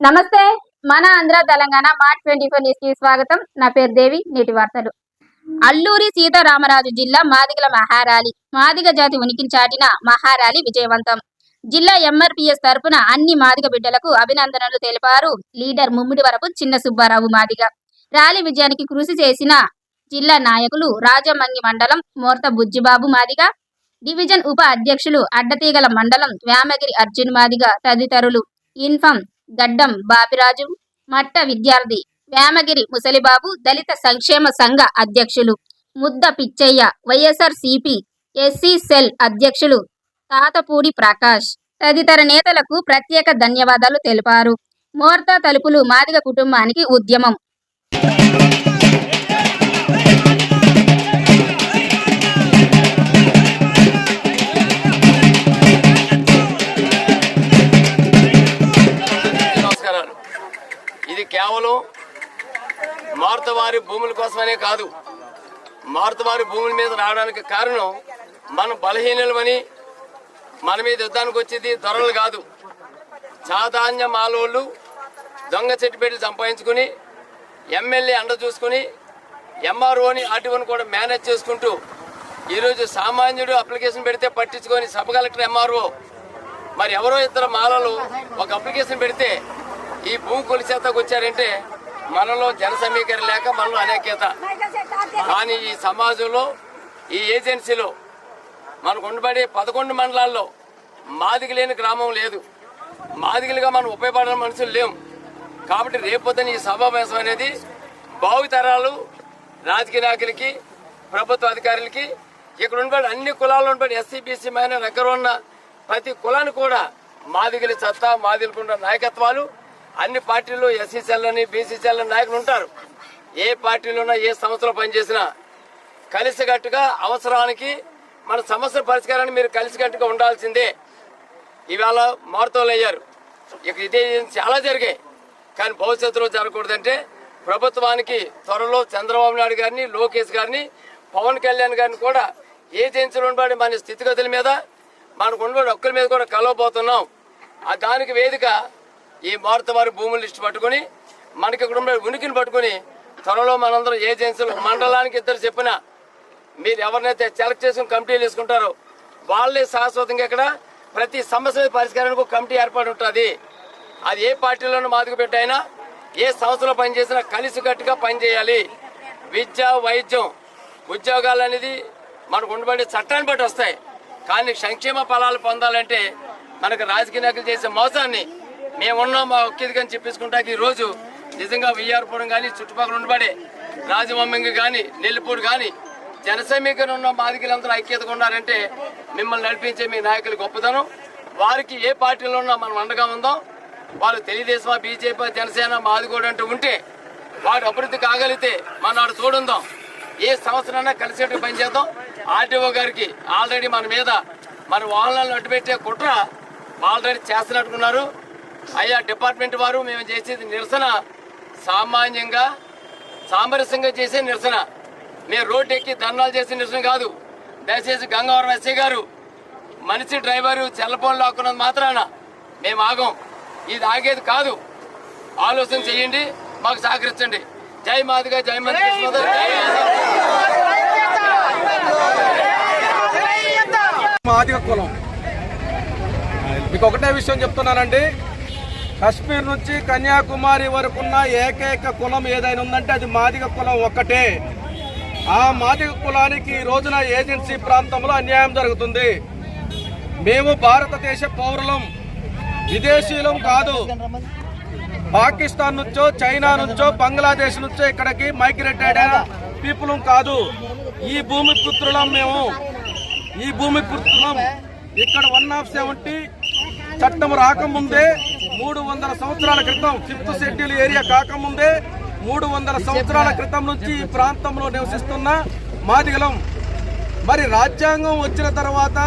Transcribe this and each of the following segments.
నమస్తే మన Andhra Telangana Mart twenty four న్యూస్కి స్వాగతం. నా పేరు దేవి నేటి వార్తలు. అల్లూరి సీతారామరాజు జిల్లా మాదిగల మహారాలి మాదిగ జాతి ఉనికిని చాటిన మహారాలి విజయవంతం. జిల్లా ఎంఆర్పిఎస్ తరపున అన్ని మాదిగ బిడ్డలకు అభినందనలు తెలిపారు లీడర్ ముమ్మిడి వరపు చిన్న సుబ్బారావు మాదిగ. ర్యాలీ విజయానికి కృషి చేసిన జిల్లా నాయకులు రాజమంగి మండలం మోర్త బుజ్జిబాబు మాదిగ డివిజన్ ఉప అధ్యక్షులు అడ్డతీగల మండలం వ్యామగిరి అర్జున్ మాదిగ తదితరులు. ఇన్ఫం గడ్డం బాపిరాజు మట్ట విద్యార్థి వేమగిరి ముసలిబాబు దళిత సంక్షేమ సంఘ అధ్యక్షులు Mudda Pichaiah YSR CP SC cell అధ్యక్షులు తాతపూడి ప్రకాష్. తదితర నేతలకు ప్రత్యేక ధన్యవాదాలు తెలిపారు. మోర్తా తలుపులు మాదిగ కుటుంబానికి ఉద్యమం. భూముల కాదు. మారుతవారి భూముల మీద రావడానికి కారణం మనం బలహీనమని మన మీద యుద్ధానికి వచ్చేది ధరలు కాదు. చాధాన్య మాలోళ్ళు దొంగ చెట్టుపెట్టి సంపాదించుకుని ఎమ్మెల్యే అండ చూసుకుని ఎంఆర్ఓని ఆర్టీఓని కూడా మేనేజ్ చేసుకుంటూ ఈరోజు సామాన్యుడు అప్లికేషన్ పెడితే పట్టించుకొని సబ్ కలెక్టర్ ఎంఆర్ఓ మరి ఎవరో ఇద్దరు మాలలు ఒక అప్లికేషన్ పెడితే ఈ భూమి కొలిసేతకు వచ్చారంటే మనలో జన సమీకరణ లేక మనలో అనేక్యత కానీ ఈ సమాజంలో ఈ ఏజెన్సీలో మనకు ఉండబడే పదకొండు మండలాల్లో మాదిగి లేని గ్రామం లేదు. మాదిగలుగా మనం ఉపయోగపడిన మనుషులు లేవు కాబట్టి రేపొద్దున ఈ సమావేశం అనేది భావితరాలు రాజకీయ నాయకులకి ప్రభుత్వ అధికారులకి ఇక్కడ ఉండబడి అన్ని కులాల్లో ఉండబడి ఎస్సీ బీసీ మైన దగ్గర ఉన్న ప్రతి కులాన్ని కూడా మాదిగలి చత్తా మాదిగలకు నాయకత్వాలు అన్ని పార్టీలు ఎస్సీ సెల్లని బీసీ సెల్లని నాయకులు ఉంటారు. ఏ పార్టీలోనా ఏ సంస్థలో పనిచేసినా కలిసికట్టుగా అవసరానికి మన సమస్య పరిష్కారాన్ని మీరు కలిసికట్టుగా ఉండాల్సిందే. ఇవాళ మారుతోలు అయ్యారు. ఇక ఇదే చాలా జరిగాయి. కానీ భవిష్యత్తులో జరగకూడదంటే ప్రభుత్వానికి త్వరలో చంద్రబాబు నాయుడు గారిని లోకేష్ గారిని పవన్ కళ్యాణ్ గారిని కూడా ఏజెన్సీలు ఉండబడి మన స్థితిగతుల మీద. మనకు ఉండబడి హక్కుల మీద కూడా కలవబోతున్నాం. ఆ దానికి వేదిక ఈ భారత వారి భూములు లిస్టు పట్టుకొని మనకి ఇక్కడ ఉండే ఉనికిని పట్టుకొని త్వరలో మనందరం ఏజెన్సీలు మండలానికి ఇద్దరు చెప్పిన మీరు ఎవరినైతే సెలెక్ట్ చేసుకుని కమిటీలు తీసుకుంటారో వాళ్ళే శాశ్వతంగా ఇక్కడ ప్రతి సమస్య పరిష్కారానికి ఒక కమిటీ ఏర్పాటు ఉంటుంది. అది ఏ పార్టీలోనూ మాదిక పెట్టైనా ఏ సంస్థలో పనిచేసినా కలిసికట్టుగా పనిచేయాలి. విద్య వైద్యం ఉద్యోగాలు అనేది మనకు ఉండబడే చట్టాన్ని బట్టి వస్తాయి. కానీ సంక్షేమ ఫలాలు పొందాలంటే మనకు రాజకీయ నాయకులు చేసే మోసాన్ని మేమున్నాం మా ఒక్కిదిగని చెప్పించుకుంటాకి ఈ రోజు నిజంగా విఆర్పురం కానీ చుట్టుపక్కల ఉండబడే రాజమమ్మింగ్ కానీ నెల్లిపూడి కానీ జనసమీకరణ ఉన్న బాధికులందరూ ఐక్యతగా ఉన్నారంటే మిమ్మల్ని నడిపించే మీ నాయకుల గొప్పతనం. వారికి ఏ పార్టీలో ఉన్నా మనం అండగా ఉందాం. వాళ్ళు తెలుగుదేశమా బీజేపీ జనసేన మాదిగోడు అంటూ ఉంటే వాడు అభివృద్ధి కాగలిగితే మనాడు చూడుందాం ఏ సంవత్సరాన్ని కలిసేట్టు పనిచేద్దాం ఆర్టీఓ గారికి ఆల్రెడీ మన మీద మన వాహనాలు అడ్డుపెట్టే కుట్ర ఆల్రెడీ చేస్తున్నట్టుకున్నారు అయ్యా డిపార్ట్మెంట్ వారు మేము చేసేది నిరసన సామాన్యంగా సామరస్యంగా చేసే నిరసన. మేము రోడ్డు ఎక్కి ధర్నాలు చేసే నిరసన కాదు. దయచేసి గంగవరం ఎస్ఐ గారు మనిషి డ్రైవరు సెల్ లాక్కున్నది మాత్రాన మేము ఆగం. ఇది ఆగేది కాదు. ఆలోచన చేయండి మాకు సహకరించండి. జై మాదిగా జై మంది. మాదిగ కులం. మీకు ఒకటే విషయం చెప్తున్నానండి. కశ్మీర్ నుంచి కన్యాకుమారి వరకు ఉన్న ఏకైక కులం ఏదైనా ఉందంటే అది మాదిగ కులం ఒక్కటే. ఆ మాదిగ కులానికి ఈ రోజున ఏజెన్సీ ప్రాంతంలో అన్యాయం జరుగుతుంది. మేము భారతదేశ పౌరులం విదేశీయులం కాదు. పాకిస్తాన్ నుంచో చైనా నుంచో బంగ్లాదేశ్ నుంచో ఇక్కడికి మైగ్రేటెడ్ పీపుల్ కాదు. ఈ భూమి పుత్రులం మేము. ఈ భూమి పుత్రులం ఇక్కడ వన్ ఆఫ్ సెవెంటీ చట్టం రాకముందే మూడు వందల సంవత్సరాల క్రితం ఫిఫ్త్ షెడ్యూల్ ఏరియా కాకముందే మూడు వందల సంవత్సరాల క్రితం నుంచి ఈ ప్రాంతంలో నివసిస్తున్న మాదిగలం. మరి రాజ్యాంగం వచ్చిన తర్వాత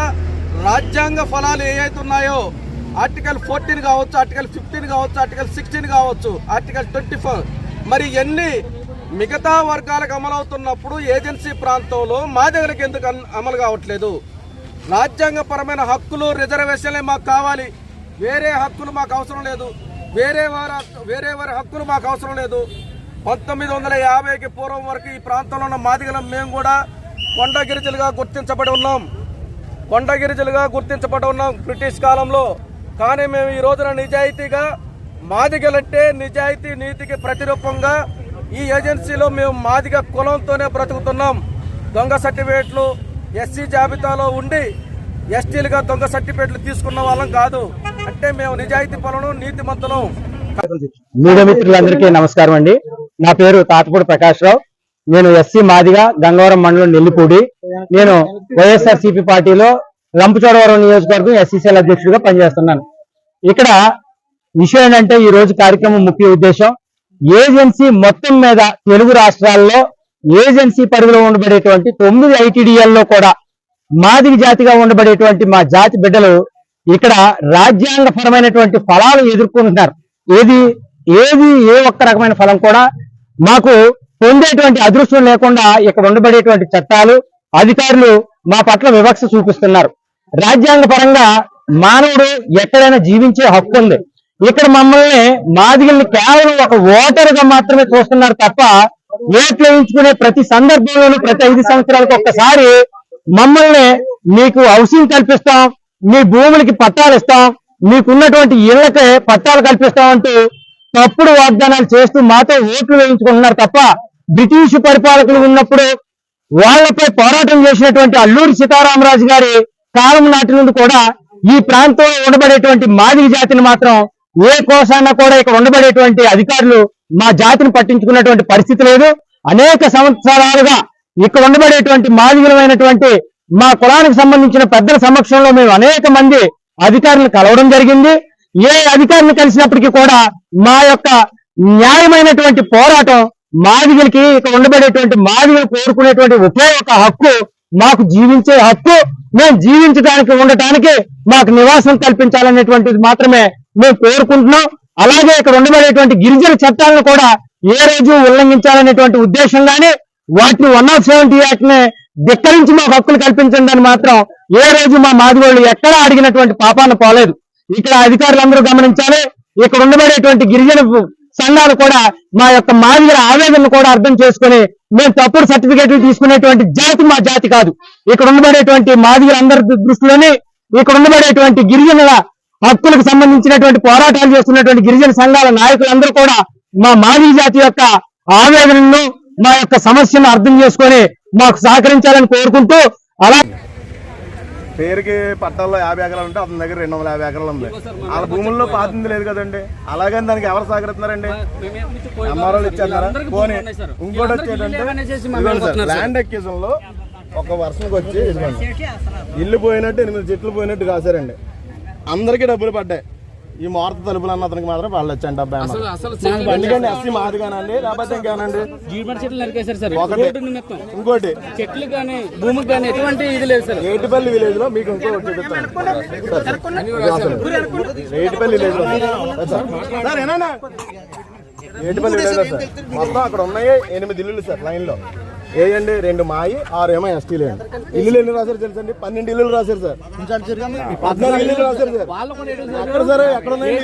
రాజ్యాంగ ఫలాలు ఏవైతున్నాయో ఆర్టికల్ ఫోర్టీన్ కావచ్చు ఆర్టికల్ ఫిఫ్టీన్ కావచ్చు ఆర్టికల్ సిక్స్టీన్ కావచ్చు ఆర్టికల్ ట్వంటీ ఫోర్. మరి ఎన్ని మిగతా వర్గాలకు అమలవుతున్నప్పుడు ఏజెన్సీ ప్రాంతంలో మా దగ్గరికి ఎందుకు అన్- అమలు కావట్లేదు? రాజ్యాంగపరమైన హక్కులు రిజర్వేషన్లే మాకు కావాలి. వేరే హక్కులు మాకు అవసరం లేదు. వేరే వారి వేరే వారి హక్కులు మాకు అవసరం లేదు. పంతొమ్మిది వందల యాభైకి పూర్వం వరకు ఈ ప్రాంతంలో ఉన్న మాదిగలం మేము కూడా కొండ గిరిజలుగా గుర్తించబడి ఉన్నాం. కొండ గిరిజలుగా గుర్తించబడి ఉన్నాం బ్రిటిష్ కాలంలో. కానీ మేము ఈ రోజున నిజాయితీగా మాదిగలంటే నిజాయితీ నీతికి ప్రతిరూపంగా ఈ ఏజెన్సీలో మేము మాదిగ కులంతోనే బ్రతుకుతున్నాం. దొంగ సర్టిఫికేట్లు ఎస్సీ జాబితాలో ఉండి ఎస్టీలుగా దొంగ సర్టిఫికేట్లు తీసుకున్న వాళ్ళం కాదు. అంటే మేము నిజాయితీ పనులు నీతిమంతులం మీడియా మిత్రులందరికీ నమస్కారం అండి. నా పేరు తాతపూడి ప్రకాశ్రావు నేను ఎస్సీ మాదిగా గంగవరం మండలం నెల్లిపూడి. నేను వైఎస్ఆర్ సిపి పార్టీలో రంపచోడవరం నియోజకవర్గం ఎస్సీసీఎల్ అధ్యక్షుడిగా పనిచేస్తున్నాను. ఇక్కడ విషయం ఏంటంటే ఈ రోజు కార్యక్రమం ముఖ్య ఉద్దేశం ఏజెన్సీ మొత్తం మీద తెలుగు రాష్ట్రాల్లో ఏజెన్సీ పరిధిలో ఉండబడేటువంటి తొమ్మిది ఐటీడీఎల్లో కూడా మాదిగ జాతిగా ఉండబడేటువంటి మా జాతి బిడ్డలు ఇక్కడ రాజ్యాంగపరమైనటువంటి ఫలాలు ఎదుర్కొంటున్నారు. ఏది ఏది ఏ ఒక్క రకమైన ఫలం కూడా మాకు పొందేటువంటి అదృష్టం లేకుండా ఇక్కడ ఉండబడేటువంటి చట్టాలు అధికారులు మా పట్ల వివక్ష చూపిస్తున్నారు. రాజ్యాంగ పరంగా మానవుడు ఎక్కడైనా జీవించే హక్కు ఉంది. ఇక్కడ మమ్మల్ని మాదిగల్ని కేవలం ఒక ఓటరుగా మాత్రమే చూస్తున్నారు తప్ప ఓట్లు వేయించుకునే ప్రతి సందర్భంలోనూ ప్రతి ఐదు సంవత్సరాలకు ఒక్కసారి మమ్మల్ని మీకు హౌసింగ్ కల్పిస్తాం మీ భూములకి పట్టాలు ఇస్తాం మీకున్నటువంటి ఇళ్ళకే పట్టాలు కల్పిస్తామంటూ తప్పుడు వాగ్దానాలు చేస్తూ మాతో ఓట్లు వేయించుకుంటున్నారు తప్ప బ్రిటిష్ పరిపాలకులు ఉన్నప్పుడు వాళ్ళపై పోరాటం చేసినటువంటి అల్లూరి సీతారామరాజు గారి కాలం నాటి నుండి కూడా ఈ ప్రాంతంలో ఉండబడేటువంటి మాదిగ జాతిని మాత్రం ఏ కోసాన కూడా ఇక్కడ ఉండబడేటువంటి అధికారులు మా జాతిని పట్టించుకున్నటువంటి పరిస్థితి లేదు. అనేక సంవత్సరాలుగా ఇక్కడ ఉండబడేటువంటి మాదిగులమైనటువంటి మా కులానికి సంబంధించిన పెద్దల సమక్షంలో మేము అనేక మంది అధికారులు కలవడం జరిగింది. ఏ అధికారిని కలిసినప్పటికీ కూడా మా యొక్క న్యాయమైనటువంటి పోరాటం మాదిగలకి ఇక్కడ ఉండబడేటువంటి మాదిగలు కోరుకునేటువంటి ఒకే ఒక హక్కు మాకు జీవించే హక్కు. మేము జీవించడానికి ఉండటానికి మాకు నివాసం కల్పించాలనేటువంటిది మాత్రమే మేము కోరుకుంటున్నాం. అలాగే ఇక్కడ ఉండబడేటువంటి గిరిజన చట్టాలను కూడా ఏ రోజు ఉల్లంఘించాలనేటువంటి ఉద్దేశం కానీ వాటిని వన్ ఆఫ్ సెవెంటీ యాక్ట్ ధిక్కరించి మాకు హక్కులు కల్పించండి అని మాత్రం ఏ రోజు మా మాదిగోళ్ళు ఎక్కడా అడిగినటువంటి పాపాన పోలేదు. ఇక్కడ అధికారులందరూ గమనించాలి. ఇక్కడ ఉండబడేటువంటి గిరిజన సంఘాలు కూడా మా యొక్క మాదిగల ఆవేదనను కూడా అర్థం చేసుకుని మేము తప్పుడు సర్టిఫికేట్లు తీసుకునేటువంటి జాతి మా జాతి కాదు. ఇక్కడ ఉండబడేటువంటి మాదిగలందరి దృష్టిలోనే ఇక్కడ ఉండబడేటువంటి గిరిజనుల హక్కులకు సంబంధించినటువంటి పోరాటాలు చేస్తున్నటువంటి గిరిజన సంఘాల నాయకులందరూ కూడా మా మాదిగ జాతి యొక్క ఆవేదనను మా యొక్క సమస్యను అర్థం చేసుకొని మాకు సహకరించాలని కోరుకుంటూ అలా పేరుకి పట్టాల్లో యాభై ఎకరాలు ఉంటే అతని దగ్గర రెండు వందల యాభై ఎకరాలు ఉంది. వాళ్ళ భూముల్లో పాతింది లేదు కదండి. అలాగని దానికి ఎవరు సహకరిస్తున్నారండి? ఎంఆర్ఓలు ఇచ్చేస్తున్నారా? పోనీ ఇంకోటి వచ్చేటంటే ల్యాండ్ ఎక్కేషన్లో ఒక వర్షంకి వచ్చి ఇల్లు పోయినట్టు ఎనిమిది చెట్లు పోయినట్టు కాసారండి అందరికీ డబ్బులు పడ్డాయి. ఈ ముహూర్త తలుపులు అన్న అతనికి మాత్రం వాళ్ళు వచ్చాను డబ్బా ఎందుకండి ఎస్సీ మాది కానండి లేకపోతే ఇంకేనండి? ఒకటి. ఇంకోటి. చెట్లు కానీ భూమికి కానీ ఎటువంటి ఇది లేదు సార్. ఏటిపల్లి విలేజ్లో మీకు ఇంకో చూపిస్తాను ఏటిపల్లి విలేజ్లో. సార్ సార్ ఏనా ఏటిపల్లి విలేజ్లో సార్. మొత్తం అక్కడ ఉన్నాయి ఎనిమిది ఇల్లులు సార్ లైన్లో. ఏయండి రెండు మాయి ఆరు ఏమో ఎస్టీలు అండి. ఇల్లులు ఎన్ని రాశారు తెలుసండి? పన్నెండు ఇల్లులు రాశారు సార్. పద్నాలుగు ఇల్లులు రాశారు సార్. ఎక్కడ సార్? ఎక్కడ ఉన్నాయి